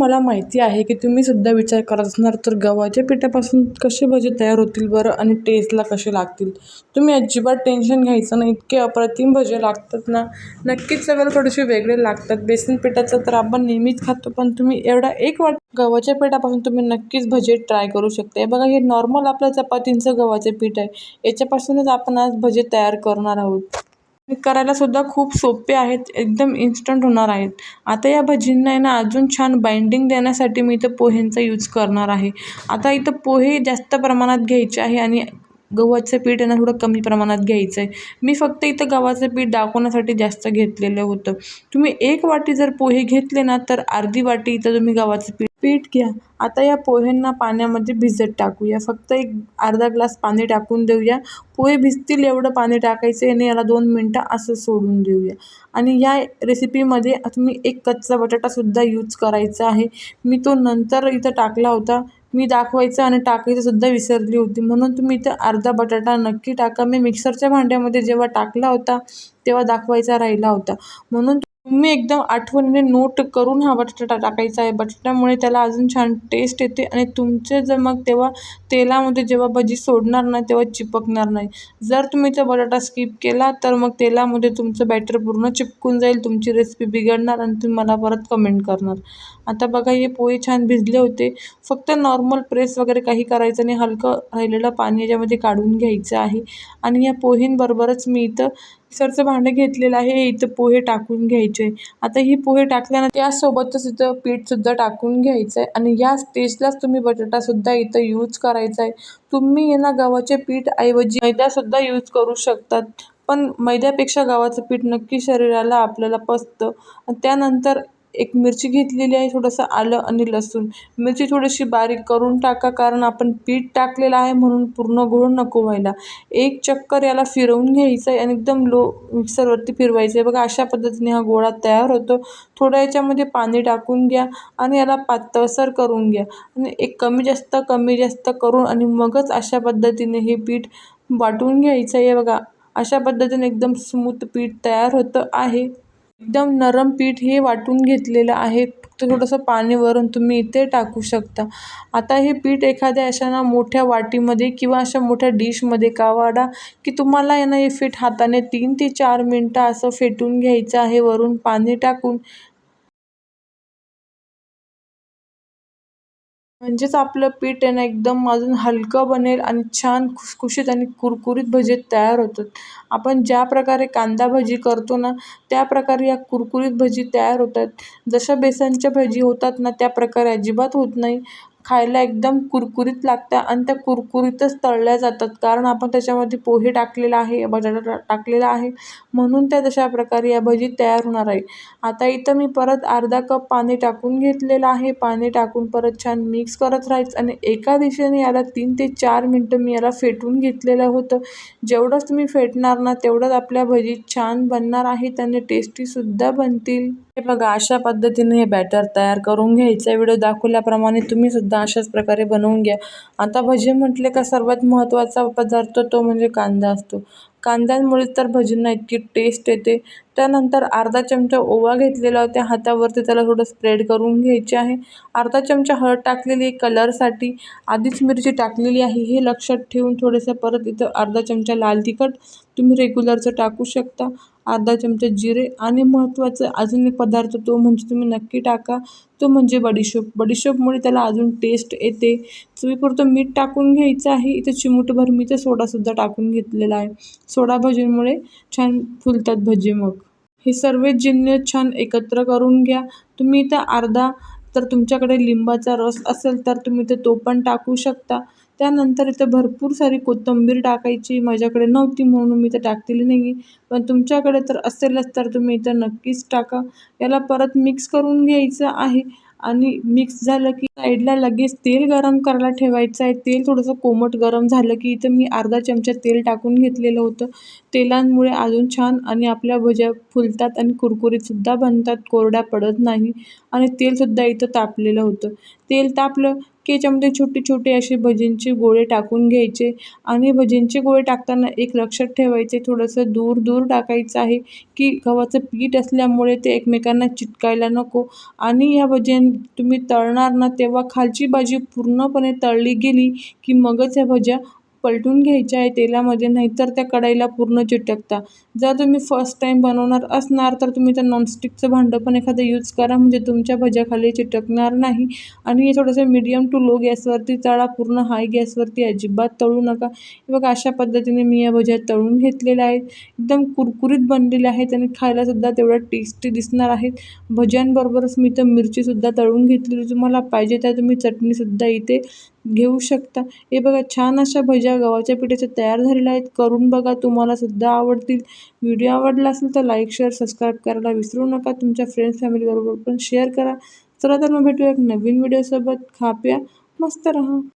मला माहिती आहे की तुम्ही सुद्धा विचार करत असणार तर गव्हाच्या पिठापासून कसे भजे तयार होतील बरं आणि टेस्टला कसे लागतील? तुम्ही अजिबात टेन्शन घ्यायचं नाही इतके अप्रतिम भजे लागतात ना. नक्कीच सगळं थोडेसे वेगळे लागतात. बेसन पिठाचं तर आपण नेहमीच खातो पण तुम्ही एवढा एक वाट गव्हाच्या पिठापासून तुम्ही नक्कीच भजे ट्राय करू शकता हे बघा हे नॉर्मल आपल्या चपातींचं गव्हाचे पीठ आहे. याच्यापासूनच आपण आज भजे तयार करणार आहोत. हे करायला सुद्धा खूप सोपे आहेत एकदम इन्स्टंट होणार आहेत. आता या भजींना आहे ना अजून छान बाइंडिंग देण्यासाठी मी इथं पोह्यांचा यूज करणार आहे. आता इथं पोहे जास्त प्रमाणात घ्यायचे आहे आणि गव्हाचं पीठ आहे ना थोडं कमी प्रमाणात घ्यायचं आहे मी फक्त इथं गव्हाचं पीठ दाखवण्यासाठी जास्त घेतलेलं होतं. तुम्ही एक वाटी जर पोहे घेतले ना तर अर्धी वाटी इथं तुम्ही गव्हाचं पीठ पीठ घ्या. आता या पोह्यांना पाण्यामध्ये भिजत टाकूया. फक्त एक अर्धा ग्लास पाणी टाकून देऊया. पोहे भिजतील एवढं पाणी टाकायचं आणि याला दोन मिनटं असं सोडून देऊया. आणि या रेसिपीमध्ये तुम्ही एक कच्चा बटाटासुद्धा यूज करायचा आहे. मी तो नंतर इथं टाकला होता. मी दाखवायचं आणि टाकायचंसुद्धा विसरली होती. म्हणून तुम्ही इथं अर्धा बटाटा नक्की टाका. मी मिक्सरच्या भांड्यामध्ये जेव्हा टाकला होता तेव्हा दाखवायचा राहिला होता. म्हणून तुम्ही एकदम आठवणीने नोट करून हा बटाटा टाकायचा आहे. बटाट्यामुळे त्याला अजून छान टेस्ट येते आणि तुमचे जर मग तेव्हा तेलामध्ये जेव्हा भजी सोडणार नाही तेव्हा चिपकणार नाही. जर तुम्ही तो बटाटा स्किप केला तर मग तेलामध्ये तुमचं बॅटर पूर्ण चिपकून जाईल तुमची रेसिपी बिघडणार आणि तुम्ही मला परत कमेंट करणार. आता बघा हे पोहे छान भिजले होते. फक्त नॉर्मल प्रेस वगैरे काही करायचं नाही. हलकं राहिलेलं पाणी याच्यामध्ये काढून घ्यायचं आहे. आणि या पोहेंबरोबरच मी इथं मिक्सरचं भांडं घेतलेलं आहे इथं पोहे टाकून घ्यायचे. आता ही पोहे टाकल्यानंतर त्यासोबतच इथं पीठसुद्धा टाकून घ्यायचं आहे आणि या स्टेजलाच तुम्ही बटाटासुद्धा इथं यूज करायचा आहे तुम्ही यांना गव्हाचे पीठ ऐवजी मैदासुद्धा यूज करू शकतात पण मैद्यापेक्षा गव्हाचं पीठ नक्की शरीराला आपल्याला पचतं. आणि त्यानंतर एक मिरची घेतलेली आहे थोडंसं आलं आणि लसूण. मिरची थोडीशी बारीक करून टाका कारण आपण पीठ टाकलेलं आहे म्हणून पूर्ण गोळ नको व्हायला. एक चक्कर याला फिरवून घ्यायचं आहे आणि एकदम लो मिक्सरवरती फिरवायचं आहे बघा अशा पद्धतीने हा गोळा तयार होतो. थोडं याच्यामध्ये पाणी टाकून घ्या आणि याला पातळसर करून घ्या. आणि एक कमी जास्त कमी जास्त करून आणि मगच अशा पद्धतीने हे पीठ वाटून घ्यायचं आहे बघा अशा पद्धतीने एकदम स्मूथ पीठ तयार होतं आहे. एकदम नरम पीठ हे वाटून घेतलेलं आहे. फक्त थोडंसं पाणी वरून तुम्ही इथे टाकू शकता. आता हे पीठ एखाद्या अशा ना मोठ्या वाटीमध्ये किंवा अशा मोठ्या डिशमध्ये का वाढा की तुम्हाला आहे ना हे पीठ हाताने तीन ते चार मिनटं असं फेटून घ्यायचं आहे. वरून पाणी टाकून म्हणजेच आपलं पीठ आहे ना एकदम अजून हलकं बनेल आणि छान खुसखुशीत आणि कुरकुरीत भजे तयार होतात. आपण ज्या प्रकारे कांदा भजी करतो ना त्या प्रकारे या कुरकुरीत भजी तयार होतात. जशा बेसनच्या भजी होतात ना त्या प्रकारे अजिबात होत नाही. खायला एकदम कुरकुरीत लागतं आणि त्या कुरकुरीतच तळल्या जातात. कारण आपण त्याच्यामध्ये पोहे टाकलेला आहे बटाटा टाकलेला आहे. म्हणून त्या तशा प्रकारे या भजी तयार होणार आहे. आता इथं मी परत अर्धा कप पाणी टाकून घेतलेलं आहे. पाणी टाकून परत छान मिक्स करत राहायचं आणि एका दिशेने याला तीन ते चार मिनटं मी याला फेटून घेतलेलं होतं. जेवढंच तुम्ही फेटणार ना तेवढंच आपल्या भजी छान बनणार आहेत आणि टेस्टीसुद्धा बनतील. हे बघा अशा पद्धतीने हे बॅटर तयार करून घ्यायचं. व्हिडिओ दाखवल्याप्रमाणे तुम्ही सुद्धा अशाच प्रकारे बनवून घ्या. आता भजी म्हटले का सर्वात महत्त्वाचा पदार्थ तो म्हणजे कांदा असतो. कांद्यांमुळे तर भजींना इतकी टेस्ट येते. त्यानंतर अर्धा चमचा ओवा घेतलेला होत्या हातावरती त्याला थोडं स्प्रेड करून घ्यायचे आहे. अर्धा चमचा हळद टाकलेली कलरसाठी आधीच मिरची टाकलेली आहे. हे लक्षात ठेवून थोडंसं परत इथं अर्धा चमचा लाल तिखट तुम्ही रेग्युलरचं टाकू शकता. अर्धा चमचा जिरे आणि महत्त्वाचं अजून एक पदार्थ तो म्हणजे तुम्ही नक्की टाका. तो म्हणजे बडीशोप बडीशोपमुळे त्याला अजून टेस्ट येते. चवीपुरतं मीठ टाकून घ्यायचं आहे. इथं चिमूटभर मी ते सोडासुद्धा टाकून घेतलेला आहे. सोडा भजीमुळे छान फुलतात भजी मग. हे सर्व जिन्नस छान एकत्र करून घ्या. तुम्ही इथं अर्धा तर तुमच्याकडे लिंबाचा रस असेल तर तुम्ही ते तो पण टाकू शकता. त्यानंतर इथं भरपूर सारी कोथिंबीर टाकायची. माझ्याकडे नव्हती म्हणून मी तर टाकलेली नाही पण तुमच्याकडे तर असेलच तर तुम्ही इथं नक्कीच टाका. याला परत मिक्स करून घ्यायचं आहे. आणि मिक्स झालं की साईडला लगेच तेल गरम करायला ठेवायचं आहे. तेल थोडंसं कोमट गरम झालं की इथं मी अर्धा चमचा तेल टाकून घेतलेलं होतं. तेलांमुळे अजून छान आणि आपल्या भज्या फुलतात आणि कुरकुरीतसुद्धा बनतात. कोरड्या पडत नाही. आणि तेलसुद्धा इथं तापलेलं होतं. तेल तापलं की याच्यामध्ये छोटे छोटे असे भजींचे गोळे टाकून घ्यायचे. आणि भजींचे गोळे टाकताना एक लक्षात ठेवायचे थोडंसं दूर दूर टाकायचं आहे की गव्हाचं पीठ असल्यामुळे ते एकमेकांना चिटकायला नको. आणि या भजी तुम्ही तळणार ना तेव्हा खालची भाजी पूर्णपणे तळली गेली की मगच ह्या भज्या पलटून घ्यायच्या आहे तेलामध्ये नाहीतर त्या कढईला पूर्ण चिटकता. जर तुम्ही फर्स्ट टाईम बनवणार असणार तर तुम्ही तर नॉनस्टिकचं भांडं पण एखादं यूज करा म्हणजे तुमच्या भज्या खाली चिटकणार नाही. आणि हे थोडंसं मीडियम टू लो गॅसवरती तळा पूर्ण हाय गॅसवरती अजिबात तळू नका. बघा अशा पद्धतीने मी या भज्या तळून घेतलेल्या आहेत. एकदम कुरकुरीत बनलेल्या आहेत आणि खायलासुद्धा तेवढ्या टेस्टी दिसणार आहेत. भज्यांबरोबरच मी तर मिरचीसुद्धा तळून घेतलेली तुम्हाला पाहिजे त्या तुम्ही चटणीसुद्धा इथे घेऊ शकता. हे बघा छान अशा भज्या गव्हाच्या पिठाच्या तयार झालेल्या आहेत. करून बघा तुम्हालासुद्धा आवडतील. व्हिडिओ आवडला असेल तर लाईक शेअर सबस्क्राईब करायला विसरू नका. तुमच्या फ्रेंड्स फॅमिलीबरोबर पण शेअर करा. चला तर मग भेटूया एक नवीन व्हिडिओसोबत खा प्या. मस्त राहा.